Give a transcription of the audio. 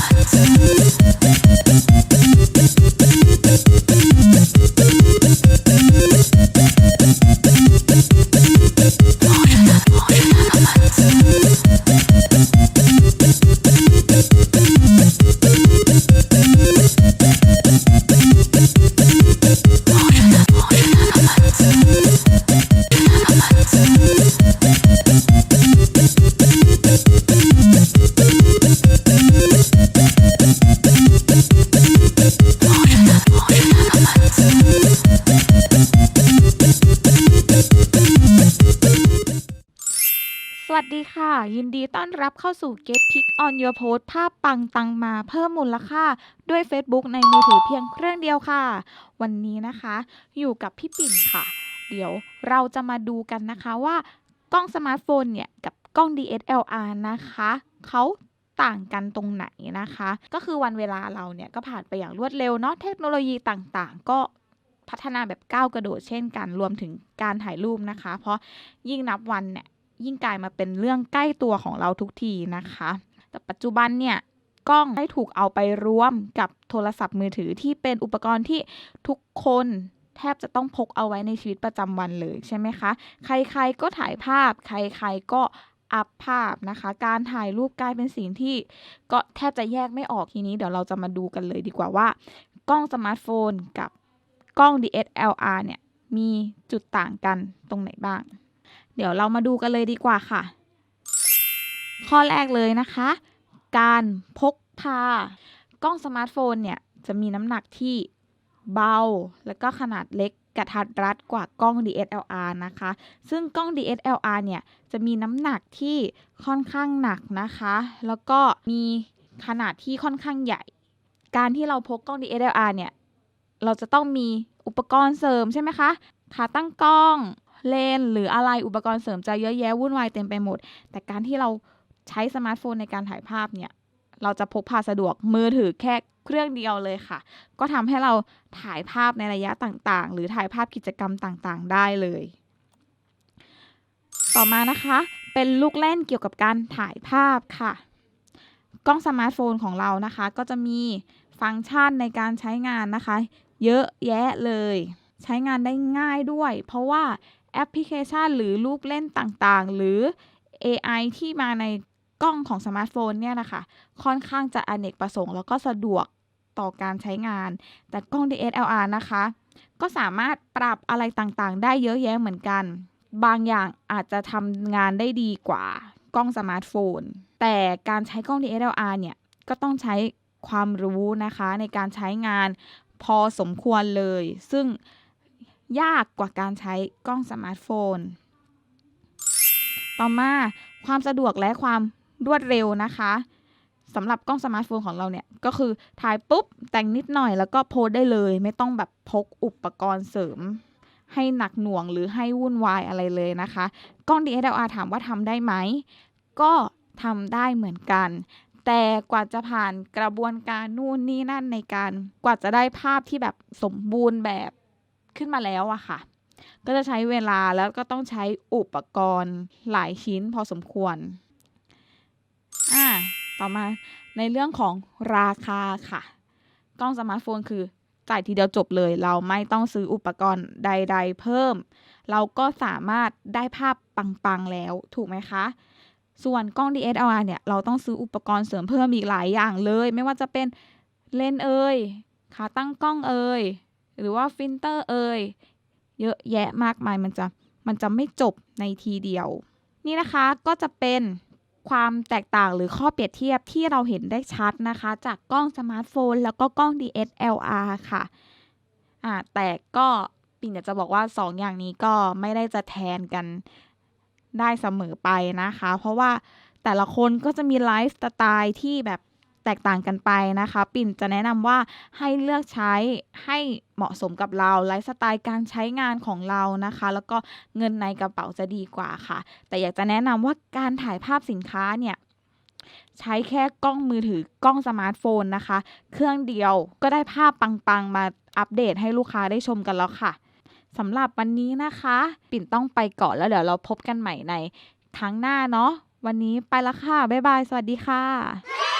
Thank you. สวัสดีค่ะ ยินดีต้อนรับเข้าสู่ Get Pick on Your Post ภาพปังตังมาเพิ่มมูลค่าด้วย Facebook ในมือถือเพียงเครื่องเดียวค่ะ วันนี้นะคะ อยู่กับพี่ปิ่นค่ะ เดี๋ยวเราจะมาดูกันนะคะว่ากล้องสมาร์ทโฟนเนี่ย กับกล้อง DSLR นะคะ เขาต่างกันตรงไหนนะคะ ก็คือวันเวลาเราเนี่ยก็ผ่านไปอย่างรวดเร็วเนาะเทคโนโลยีต่างๆ ก็พัฒนาแบบก้าวกระโดดเช่นกันรวมถึงการถ่ายรูปนะคะ เพราะยิ่งนับวันเนี่ย ยิ่งกลายมาเป็นเรื่องใกล้ตัวของเราทุกทีนะคะ แต่ปัจจุบันเนี่ยกล้องได้ถูกเอาไปร่วมกับโทรศัพท์มือถือที่เป็นอุปกรณ์ที่ทุกคนแทบจะต้องพกเอาไว้ในชีวิตประจำวันเลยใช่ไหมคะ ใครๆก็ถ่ายภาพ ใครๆก็อัพภาพนะคะ การถ่ายรูปกลายเป็นสิ่งที่ ก็แทบจะแยกไม่ออกทีนี้ เดี๋ยวเราจะมาดูกันเลยดีกว่าว่า กล้องสมาร์ทโฟนกับกล้อง DSLR เนี่ยมีจุดต่างกันตรงไหนบ้าง เดี๋ยวเรามาดูกันเลยดีกว่าค่ะ ข้อแรกเลยนะคะ การพกพากล้องสมาร์ทโฟนเนี่ยจะมีน้ำหนักที่เบา แล้วก็ขนาดเล็กกระทัดรัดกว่ากล้อง DSLR นะคะ ซึ่งกล้อง DSLR เนี่ยจะมีน้ำหนักที่ค่อนข้างหนักนะคะ แล้วก็มีขนาดที่ค่อนข้างใหญ่ การที่เราพกกล้อง DSLR เนี่ย เราจะต้องมีอุปกรณ์เสริมใช่ไหมคะขาตั้งกล้อง เลนหรืออะไรอุปกรณ์เสริมจะเยอะแยะวุ่นวายเต็มไปหมด แต่การที่เราใช้สมาร์ทโฟนในการถ่ายภาพเนี่ย เราจะพกพาสะดวกมือถือแค่เครื่องเดียวเลยค่ะ ก็ทำให้เราถ่ายภาพในระยะต่างๆ หรือถ่ายภาพกิจกรรมต่างๆ ได้เลย ต่อมานะคะ เป็นลูกเล่นเกี่ยวกับการถ่ายภาพค่ะ กล้องสมาร์ทโฟนของเรานะคะ ก็จะมีฟังก์ชันในการใช้งานนะคะ เยอะแยะเลย ใช้งานได้ง่ายด้วย เพราะว่า แอปพลิเคชัน หรือลูกเล่นต่างๆ หรือ AI ที่มาในกล้องของสมาร์ทโฟนเนี่ยนะคะ ค่อนข้างจะอเนกประสงค์ แล้วก็สะดวกต่อการใช้งาน แต่กล้อง DSLR นะคะ ก็สามารถปรับอะไรต่างๆ ได้เยอะแยะเหมือนกัน บางอย่างอาจจะทำงานได้ดีกว่ากล้องสมาร์ทโฟน แต่การใช้กล้อง DSLR เนี่ย ก็ต้องใช้ความรู้นะคะในการใช้งานพอสมควรเลย ซึ่ง ยากกว่าการใช้กล้องสมาร์ทโฟน ต่อมาความสะดวกและความรวดเร็วนะคะสำหรับกล้องสมาร์ทโฟนของเราเนี่ย ก็คือถ่ายปุ๊บ แต่งนิดหน่อยแล้วก็โพสได้เลย ไม่ต้องแบบพกอุปกรณ์เสริม ให้หนักหน่วงหรือให้วุ่นวายอะไรเลยนะคะ กล้อง DSLR ถามว่าทำได้ไหม ก็ทำได้เหมือนกัน แต่กว่าจะผ่านกระบวนการนู่นนี่นั่นในการ กว่าจะได้ภาพที่แบบสมบูรณ์แบบ ขึ้นมาแล้วอะค่ะ ก็จะใช้เวลาแล้วก็ต้องใช้อุปกรณ์หลายชิ้นพอสมควร อ่า ต่อมาในเรื่องของราคาค่ะ กล้องสมาร์ทโฟนคือจ่ายทีเดียวจบเลย เราไม่ต้องซื้ออุปกรณ์ใด ๆ เพิ่ม เราก็สามารถได้ภาพปัง ๆ แล้วถูกไหมคะ ส่วนกล้อง DSLR เนี่ย เราต้องซื้ออุปกรณ์เสริมเพิ่มอีกหลายอย่างเลย ไม่ว่าจะเป็นเลนส์เอ่ยขาตั้งกล้องเอ่ย หรือว่าฟิลเตอร์เอ่ยเยอะแยะมากมายมันจะมันจะไม่จบในทีเดียว นี่นะคะก็จะเป็นความแตกต่างหรือข้อเปรียบเทียบที่เราเห็นได้ชัดนะคะ จากกล้องสมาร์ทโฟน แล้วก็กล้อง DSLR ค่ะอ่าแต่ก็ปิ่นอยากจะบอกว่า 2ออย่างนี้ก็ไม่ได้จะแทนกันได้เสมอไปนะคะ เพราะว่าแต่ละคนก็จะมีไลฟ์สไตล์ที่แบบ แตกต่างกันไปนะคะ ปิ่นจะแนะนำว่าให้เลือกใช้ให้เหมาะสมกับเราไลฟ์สไตล์การใช้งานของเรานะคะ แล้วก็เงินในกระเป๋าจะดีกว่าค่ะ แต่อยากจะแนะนำว่าการถ่ายภาพสินค้าเนี่ยใช้แค่กล้องมือถือกล้องสมาร์ทโฟนนะคะ เครื่องเดียวก็ได้ภาพปังๆ มาอัปเดตให้ลูกค้าได้ชมกันแล้วค่ะสำหรับวันนี้นะคะ ปิ่นต้องไปก่อนแล้วเดี๋ยวเราพบกันใหม่ในครั้งหน้าเนาะวันนี้ไปละค่ะ บ๊ายบาย สวัสดีค่ะ